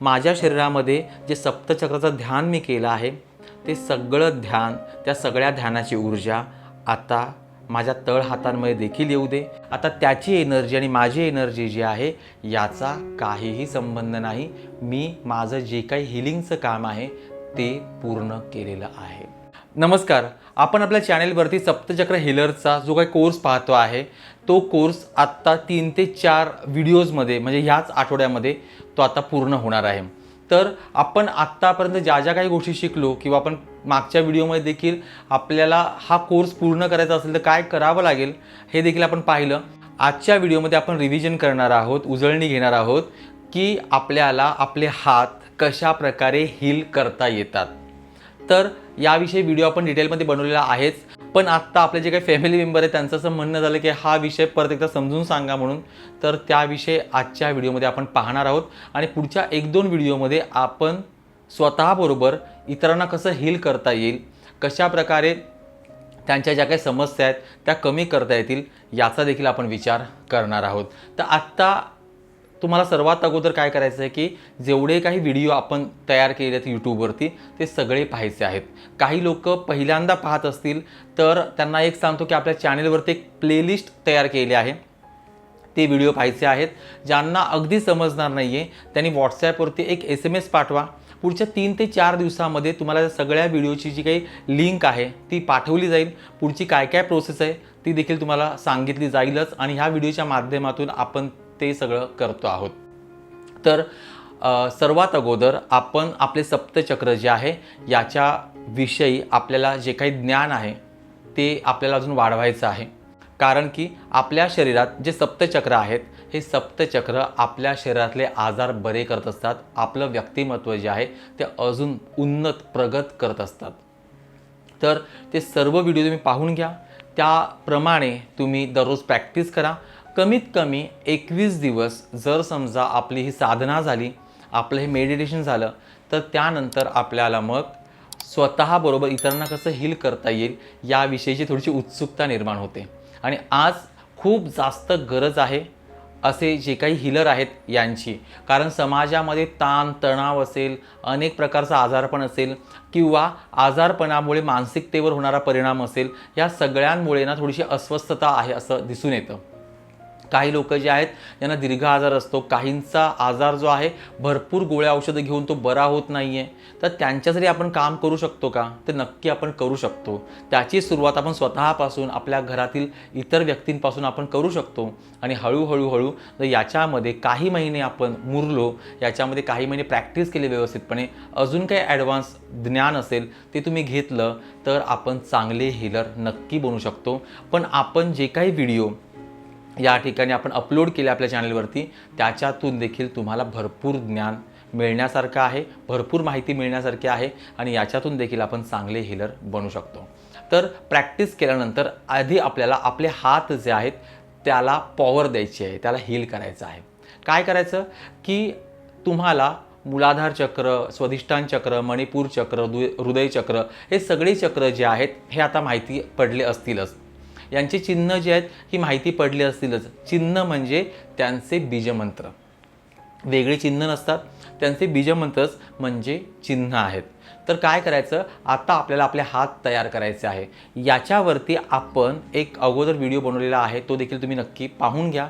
माझ्या शरीरामध्ये जे सप्तचक्राचं ध्यान मी केलं आहे ते सगळं ध्यान त्या सगळ्या ध्यानाची ऊर्जा आता माझ्या तळ हातांमध्ये देखील येऊ दे. आता त्याची एनर्जी आणि माझी एनर्जी जी आहे याचा काहीही संबंध नाही. मी माझं जे काही हिलिंगचं काम आहे ते पूर्ण केलेलं आहे. नमस्कार. आपण आपल्या चॅनेलवरती सप्तचक्र हिलरचा जो काही कोर्स पाहतो आहे तो कोर्स आत्ता तीन ते चार व्हिडिओजमध्ये म्हणजे ह्याच आठवड्यामध्ये तो आता पूर्ण होणार आहे. तर आपण आत्तापर्यंत ज्या ज्या काही गोष्टी शिकलो किंवा आपण मागच्या व्हिडिओमध्ये देखील आपल्याला हा कोर्स पूर्ण करायचा असेल तर काय करावं लागेल हे देखील आपण पाहिलं. आजच्या व्हिडिओमध्ये आपण रिव्हिजन करणार आहोत उजळणी घेणार आहोत की आपल्याला आपले हात कशा प्रकारे हील करता येतात. तर याविषयी व्हिडिओ आपण डिटेलमध्ये बनवलेला आहेच. पण आत्ता आपले जे काही फॅमिली मेंबर आहेत त्यांचं असं म्हणणं झालं की हा विषय परत एकदा समजून सांगा म्हणून. तर त्याविषयी आजच्या व्हिडिओमध्ये आपण पाहणार आहोत. आणि पुढच्या एक दोन व्हिडिओमध्ये आपण स्वतःबरोबर इतरांना कसं हील करता येईल कशा प्रकारे त्यांच्या ज्या काही समस्या आहेत त्या कमी करता येतील याचा देखील आपण विचार करणार आहोत. तर आत्ता तुम्हाला सर्वात अगोदर काय करायचं आहे की जेवढे काही व्हिडिओ आपण तयार केले आहेत यूट्यूबवरती ते सगळे पाहायचे आहेत. काही लोक पहिल्यांदा पाहत असतील तर त्यांना एक सांगतो की आपल्या चॅनेलवरती एक प्लेलिस्ट तयार केली आहे. ते व्हिडिओ पाहायचे आहेत. ज्यांना अगदी समजणार नाही आहे त्यांनी व्हॉट्सॲपवरती एक एस एम एस पाठवा. पुढच्या तीन ते चार दिवसामध्ये तुम्हाला सगळ्या व्हिडिओची जी काही लिंक आहे ती पाठवली जाईल. पुढची काय काय प्रोसेस आहे ती देखील तुम्हाला सांगितली जाईलच. आणि ह्या व्हिडिओच्या माध्यमातून आपण ते सगळं करतो आहोत. तर सर्वात अगोदर आपण आपले सप्तचक्र जे आहे याच्या विषयी आपल्याला जे काही ज्ञान आहे ते आपल्याला अजून वाढवायचं आहे. कारण की आपल्या शरीरात जे सप्तचक्र आहेत हे सप्तचक्र आपल्या शरीरातले आजार बरे करत असतात. आपलं व्यक्तिमत्व जे आहे ते अजून उन्नत प्रगत करत असतात. तर ते सर्व व्हिडिओ तुम्ही पाहून घ्या. त्याप्रमाणे तुम्ही दररोज प्रॅक्टिस करा. कमीत कमी एकवीस दिवस जर समजा आपली ही साधना झाली आपलं हे मेडिटेशन झालं तर त्यानंतर आपल्याला मग स्वतःबरोबर इतरांना कसं हील करता येईल याविषयीची थोडीशी उत्सुकता निर्माण होते. आणि आज खूप जास्त गरज आहे असे जे काही हिलर आहेत यांची. कारण समाजामध्ये ताण तणाव असेल अनेक प्रकारचा आजारपण असेल किंवा आजारपणामुळे मानसिकतेवर होणारा परिणाम असेल या सगळ्यांमुळे ना थोडीशी अस्वस्थता आहे असं दिसून येतं. काही लोक जे आहेत ज्यांना दीर्घ आजार असतो. काहींचा आजार जो आहे भरपूर गोळ्या औषधं घेऊन तो बरा होत नाही आहे तर त्यांच्यासाठी आपण काम करू शकतो का? ते नक्की आपण करू शकतो. त्याची सुरुवात आपण स्वतःपासून आपल्या घरातील इतर व्यक्तींपासून आपण करू शकतो. आणि हळूहळू हळू जर याच्यामध्ये काही महिने आपण मुरलो याच्यामध्ये काही महिने प्रॅक्टिस केली व्यवस्थितपणे अजून काही ॲडव्हान्स ज्ञान असेल ते तुम्ही घेतलं तर आपण चांगले हिलर नक्की बनू शकतो. पण आपण जे काही व्हिडिओ या ठिकाणी आपण अपलोड केले आपल्या चॅनलवरती त्याच्यातून देखील तुम्हाला भरपूर ज्ञान मिळण्यासारखं आहे भरपूर माहिती मिळण्यासारखी आहे आणि याच्यातून देखील आपण चांगले हिलर बनू शकतो. तर प्रॅक्टिस केल्यानंतर आधी आपल्याला आपले हात जे आहेत त्याला पॉवर द्यायची आहे त्याला हील करायचं आहे. काय करायचं? की तुम्हाला मुलाधार चक्र स्वधिष्ठान चक्र मणिपूर चक्र दु हृदय चक्र हे सगळे चक्र जे आहेत हे आता माहिती पडले असतीलच. यांचे चिन्ह जे आहेत ही माहिती पडली असतीलच. चिन्ह म्हणजे त्यांचे बीजमंत्र. वेगळे चिन्ह नसतात. त्यांचे बीजमंत्रच म्हणजे चिन्ह आहेत. तर काय करायचं? आता आपल्याला आपले हात तयार करायचे आहे. याच्यावरती आपण एक अगोदर व्हिडिओ बनवलेला आहे. तो देखील तुम्ही नक्की पाहून घ्या.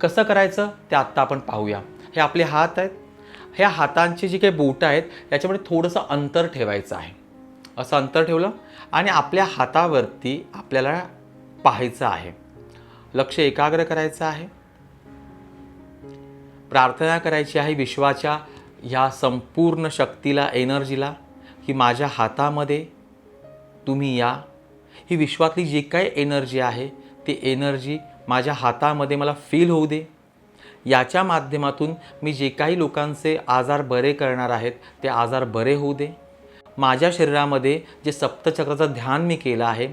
कसं करायचं? ते आत्ता आपण पाहूया. हे आपले हात आहेत. ह्या हातांची जी काही बोटं आहेत याच्यामध्ये थोडंसं अंतर ठेवायचं आहे. असं अंतर ठेवलं. आणि आपल्या हातावरती आपल्याला पाहायचं आहे. लक्ष एकाग्र करायचं आहे. प्रार्थना करायची आहे विश्वाच्या ह्या संपूर्ण शक्तीला एनर्जीला की माझ्या हातामध्ये तुम्ही या. ही विश्वातली जी काही एनर्जी आहे ती एनर्जी माझ्या हातामध्ये मला फील होऊ दे. याच्या माध्यमातून मी जे काही लोकांचे आजार बरे करणार आहेत ते आजार बरे होऊ दे. माझ्या शरीरामध्ये जे सप्तचक्राचं ध्यान मी केलं आहे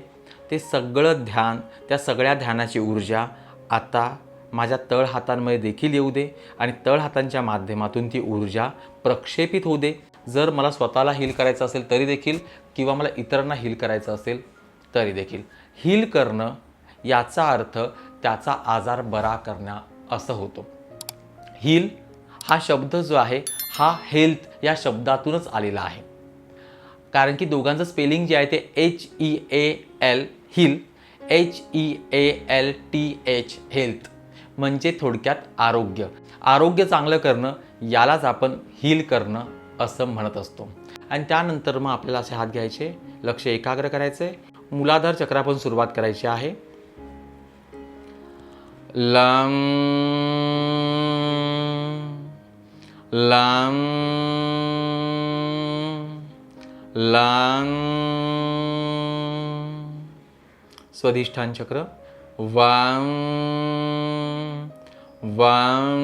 ते सगळं ध्यान त्या सगळ्या ध्यानाची ऊर्जा आता माझ्या तळ हातांमध्ये देखील येऊ दे आणि तळ हातांच्या माध्यमातून ती ऊर्जा प्रक्षेपित होऊ दे. जर मला स्वतःला हील करायचं असेल तरी देखील किंवा मला इतरांना हील करायचं असेल तरी देखील. हील करणं याचा अर्थ त्याचा आजार बरा करणं असं होतो. हील हा शब्द जो आहे हा हेल्थ या शब्दातूनच आलेला आहे. कारण की दोघांचं स्पेलिंग जे आहे ते H E A L heal H E A L T H health म्हणजे थोडक्यात आरोग्य. आरोग्य चांगलं करणं यालाच आपण हील करणं असं म्हणत असतो. आणि त्यानंतर मग आपल्याला असे हात घ्यायचे लक्ष एकाग्र करायचे. मुलाधार चक्रापासून सुरुवात करायची आहे. लम लम लम स्वधिष्ठान चक्र. वाम वाम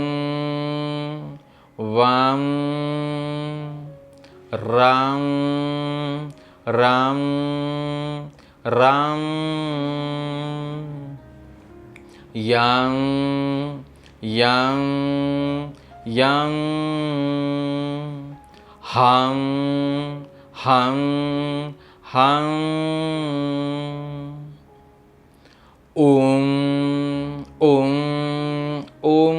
वाम राम. राम. Ram. yang yang yang ham हां हां ओम ओम ओम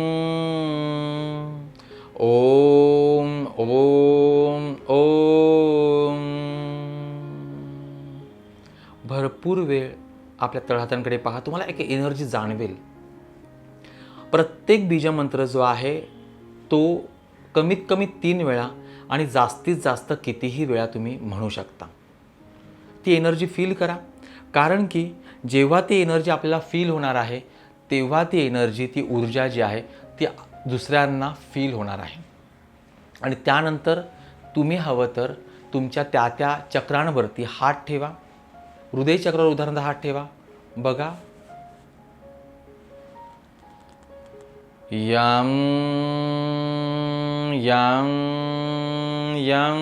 ओम ओम ओम भरपूर वेळ आपल्या तळहातांकडे पहा. तुम्हाला एक एनर्जी जाणवेल. प्रत्येक बीजमंत्र जो आहे तो कमीत कमी तीन वेळा आणि जास्तीत जास्त कितीही वेळा तुम्ही म्हणू शकता. ती एनर्जी फील करा. कारण की जेव्हा ती एनर्जी आपल्याला फील होणार आहे तेव्हा ती एनर्जी ती ऊर्जा जी आहे ती दुसऱ्यांना फील होणार आहे. आणि त्यानंतर तुम्ही हवं तर तुमच्या त्या त्या चक्रांवरती हात ठेवा. हृदय चक्रावर उदाहरणार्थ हात ठेवा. बघा. यम यम यंग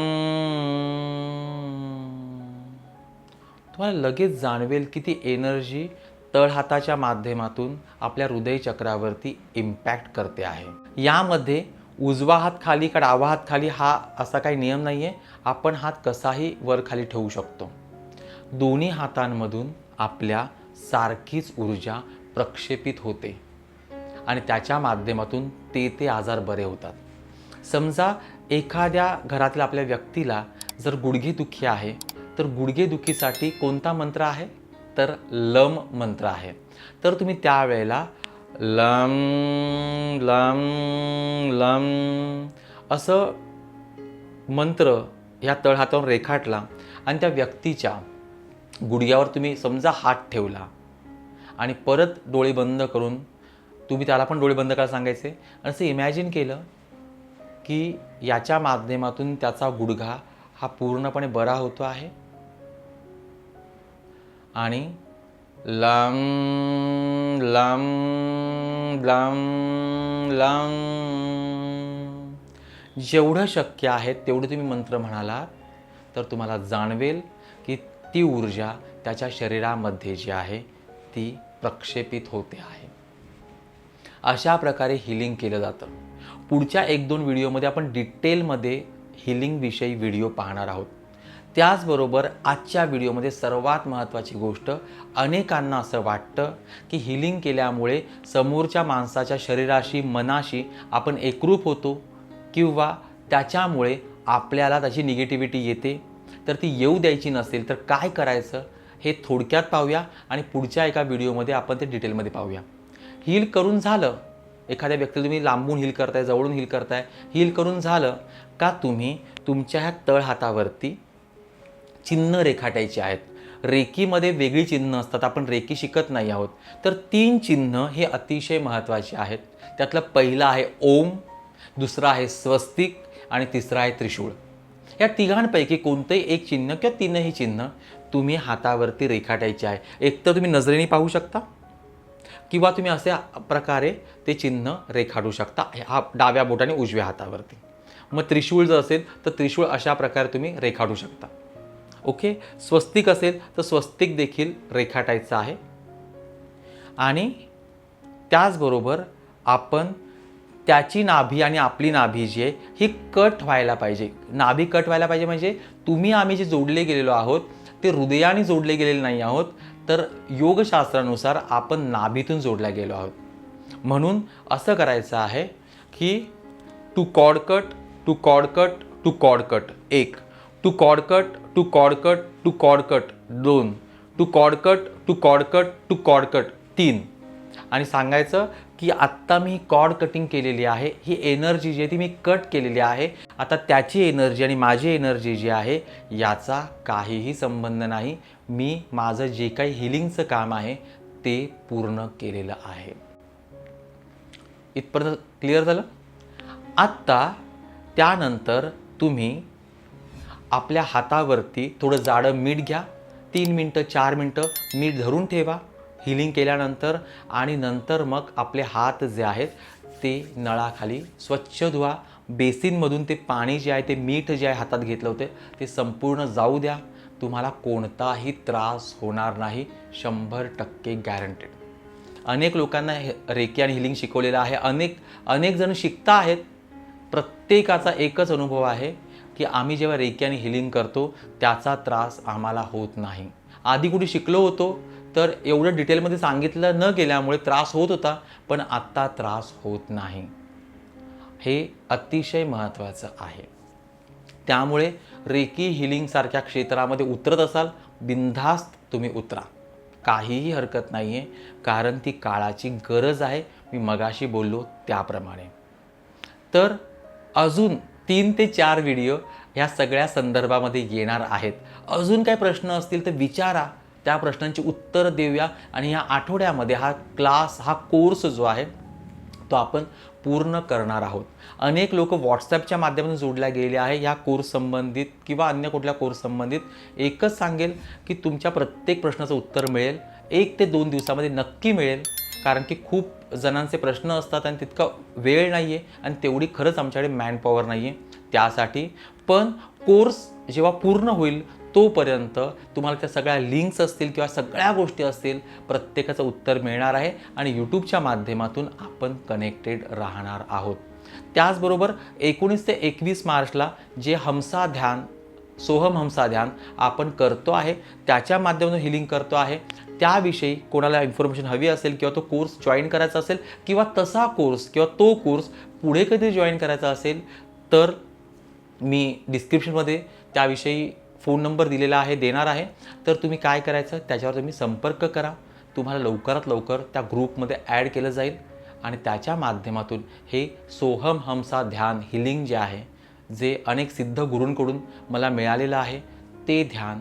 तुम्हाला लगेच जाणवेल की ती एनर्जी तळहाताच्या माध्यमातून आपल्या हृदयचक्रावरती इम्पॅक्ट करते आहे. यामध्ये उजवा हात खाली का डावा हात खाली हा असा काही नियम नाही आहे आपण हात कसाही वर खाली ठेवू शकतो. दोन्ही हातांमधून आपल्या सारखीच ऊर्जा प्रक्षेपित होते. आणि त्याच्या माध्यमातून ते ते आजार बरे होतात. समजा एखाद्या घरातल्या आपल्या व्यक्तीला जर गुडघेदुखी आहे तर गुडघेदुखीसाठी कोणता मंत्र आहे? तर लम मंत्र आहे. तर तुम्ही त्यावेळेला लम लम लम असं मंत्र ह्या तळहातावर रेखाटला आणि त्या व्यक्तीच्या गुडघ्यावर तुम्ही समजा हात ठेवला आणि परत डोळे बंद करून तुम्ही त्याला पण डोळे बंद करायला सांगायचे. आणि असं इमॅजिन केलं की याच्या माध्यमातून त्याचा गुडघा हा पूर्णपणे बरा होतो आहे. आणि लम लम लम लम. जेवढं शक्य आहे तेवढं तुम्ही मंत्र म्हणालात तर तुम्हाला जाणवेल की ती ऊर्जा त्याच्या शरीरामध्ये जी आहे ती प्रक्षेपित होते आहे. अशा प्रकारे हिलिंग केलं जातं. पुढच्या एक दोन व्हिडिओमध्ये आपण डिटेलमध्ये हिलिंगविषयी व्हिडिओ पाहणार आहोत. त्याचबरोबर आजच्या व्हिडिओमध्ये सर्वात महत्त्वाची गोष्ट अनेकांना असं वाटतं की हिलिंग केल्यामुळे समोरच्या माणसाच्या शरीराशी मनाशी आपण एकरूप होतो किंवा त्याच्यामुळे आपल्याला त्याची निगेटिव्हिटी येते. तर ती येऊ द्यायची नसेल तर काय करायचं हे थोडक्यात पाहूया आणि पुढच्या एका व्हिडिओमध्ये आपण ते डिटेलमध्ये पाहूया. हील करून झालं. एखाद्या व्यक्तीला तुम्ही लांबून हील करताय जवळून हील करताय हील करून झालं का तुम्ही तुमच्या ह्या तळ हातावरती चिन्ह रेखाटायची आहेत. रेकीमध्ये वेगळी चिन्ह असतात आपण रेकी शिकत नाही आहोत. तर तीन चिन्ह हे अतिशय महत्त्वाचे आहेत. त्यातलं पहिलं आहे ओम दुसरं आहे स्वस्तिक आणि तिसरं आहे त्रिशूळ. या तिघांपैकी कोणतंही एक चिन्ह किंवा तीनही चिन्ह तुम्ही हातावरती रेखाटायचे आहे. एकतर तुम्ही नजरेने पाहू शकता. किंवा तुम्ही अशा प्रकारे ते चिन्ह रेखाटू शकता. हा डाव्या बोटाने उजव्या हातावरती. मग त्रिशूळ जर असेल तर त्रिशूळ अशा प्रकारे तुम्ही रेखाटू शकता. ओके स्वस्तिक असेल तर स्वस्तिक देखील रेखाटायचं आहे. आणि त्याचबरोबर आपण त्याची नाभी आणि आपली नाभी जी आहे ही कट व्हायला पाहिजे. नाभी कट व्हायला पाहिजे म्हणजे तुम्ही आम्ही जे जोडले गेलेलो आहोत ते हृदयाने जोडले गेलेले नाही आहोत तर योगशास्त्रानुसार आपण नाभीतून जोडल्या गेलो आहोत. म्हणून असं करायचं आहे की टू कॉडकट टू कॉडकट टू कॉडकट एक. टू कॉडकट टू कॉडकट टू कॉडकट दोन. टू कॉडकट टू कॉडकट टू कॉडकट तीन. आणि सांगायचं की आत्ता मी कॉड कटिंग केलेली आहे ही एनर्जी जी आहे ती मी कट केलेली आहे. आता त्याची एनर्जी आणि माझी एनर्जी जी आहे याचा काहीही संबंध नाही. मी माझं जे काही हिलिंगचं काम आहे ते पूर्ण केलेलं आहे. इथपर्यंत क्लिअर झालं? आत्ता त्यानंतर तुम्ही आपल्या हातावरती थोडं जाडं मीठ घ्या. तीन मिनटं चार मिनटं मीठ धरून ठेवा. हिलिंग केल्यानंतर आणि नंतर मग आपले हात जे आहेत ते नळाखाली स्वच्छ धुवा. बेसिनमधून ते पाणी जे आहे ते मीठ जे आहे हातात घेतलं होते ते संपूर्ण जाऊ द्या. तुम्हाला कोणताही त्रास होणार नाही शंभर टक्के गॅरंटेड अनेक लोकांना हे रेकी आणि हिलिंग शिकवलेलं आहे. अनेक अनेक जण शिकता आहेत. प्रत्येकाचा एकच अनुभव आहे की आम्ही जेव्हा रेकी आणि हिलिंग करतो त्याचा त्रास आम्हाला होत नाही. आधी कुठे शिकलो होतो तर एवढं डिटेलमध्ये सांगितलं न गेल्यामुळे त्रास होत होता पण आत्ता त्रास होत नाही. हे अतिशय महत्त्वाचं आहे. त्यामुळे रेकी हिलिंगसारख्या क्षेत्रामध्ये उतरत असाल बिनधास्त तुम्ही उतरा. काहीही हरकत नाही आहे कारण ती काळाची गरज आहे मी मगाशी बोललो त्याप्रमाणे. तर अजून तीन ते चार व्हिडिओ ह्या सगळ्या संदर्भामध्ये येणार आहेत. अजून काही प्रश्न असतील तर विचारा. त्या प्रश्नांची उत्तरं देऊया. आणि ह्या आठवड्यामध्ये हा क्लास हा कोर्स जो आहे तो आपण पूर्ण करणार आहोत. अनेक लोक व्हॉट्सॲपच्या माध्यमातून जोडल्या गेले आहे. या कोर्स संबंधित किंवा अन्य कुठल्या कोर्स संबंधित एकच सांगेल की तुमच्या प्रत्येक प्रश्नाचं उत्तर मिळेल. एक ते दोन दिवसामध्ये नक्की मिळेल. कारण की खूप जणांचे प्रश्न असतात आणि तितका वेळ नाही आहे आणि तेवढी खरंच आमच्याकडे मॅनपॉवर नाही आहे त्यासाठी पण कोर्स जेव्हा पूर्ण होईल तोपर्यंत तुम्हाला त्या सगळ्या लिंक्स असतील किंवा सगळ्या गोष्टी असतील प्रत्येकाचं उत्तर मिळणार आहे आणि यूट्यूबच्या माध्यमातून आपण कनेक्टेड राहणार आहोत. त्याचबरोबर एकोणीस ते एकवीस मार्चला जे हमसा ध्यान सोहम हमसा ध्यान आपण करतो आहे त्याच्या माध्यमातून हिलिंग करतो आहे. त्याविषयी कोणाला इन्फॉर्मेशन हवी असेल किंवा तो कोर्स जॉईन करायचा असेल किंवा तसा कोर्स किंवा तो कोर्स पुढे कधी जॉईन करायचा असेल तर मी डिस्क्रिप्शनमध्ये त्याविषयी फोन नंबर दिलेला आहे देणार आहे. तर तुम्ही काय करायचं? त्याच्यावर तुम्ही संपर्क करा. तुम्हाला लवकरात लवकर त्या ग्रुपमध्ये ॲड केलं जाईल आणि त्याच्या माध्यमातून हे सोहम हमसा ध्यान हिलिंग जे आहे जे अनेक सिद्ध गुरूंकडून मला मिळालेलं आहे ते ध्यान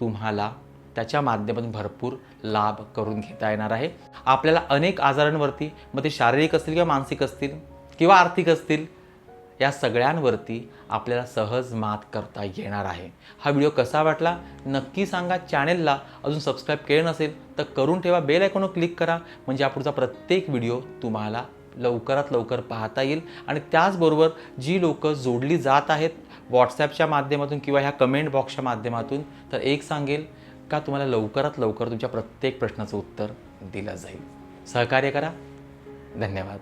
तुम्हाला त्याच्या माध्यमातून भरपूर लाभ करून घेता येणार आहे. आपल्याला अनेक आजारांवरती मग ते शारीरिक असतील किंवा मानसिक असतील किंवा आर्थिक असतील या सगळ्यांवरती आपल्याला सहज मात करता येणार आहे. हा व्हिडिओ कसा वाटला? नक्की सांगा. चॅनेलला अजून सबस्क्राईब केलं नसेल तर करून ठेवा. बेल आयकॉनवर क्लिक करा. म्हणजे हा पुढचा प्रत्येक व्हिडिओ तुम्हाला लवकरात लवकर पाहता येईल. आणि त्याचबरोबर जी लोक जोडली जात आहेत व्हॉट्सॲपच्या माध्यमातून किंवा ह्या कमेंट बॉक्सच्या माध्यमातून तर एक सांगेल का तुम्हाला लवकरात लवकर तुमच्या प्रत्येक प्रश्नाचं उत्तर दिलं जाईल. सहकार्य करा. धन्यवाद.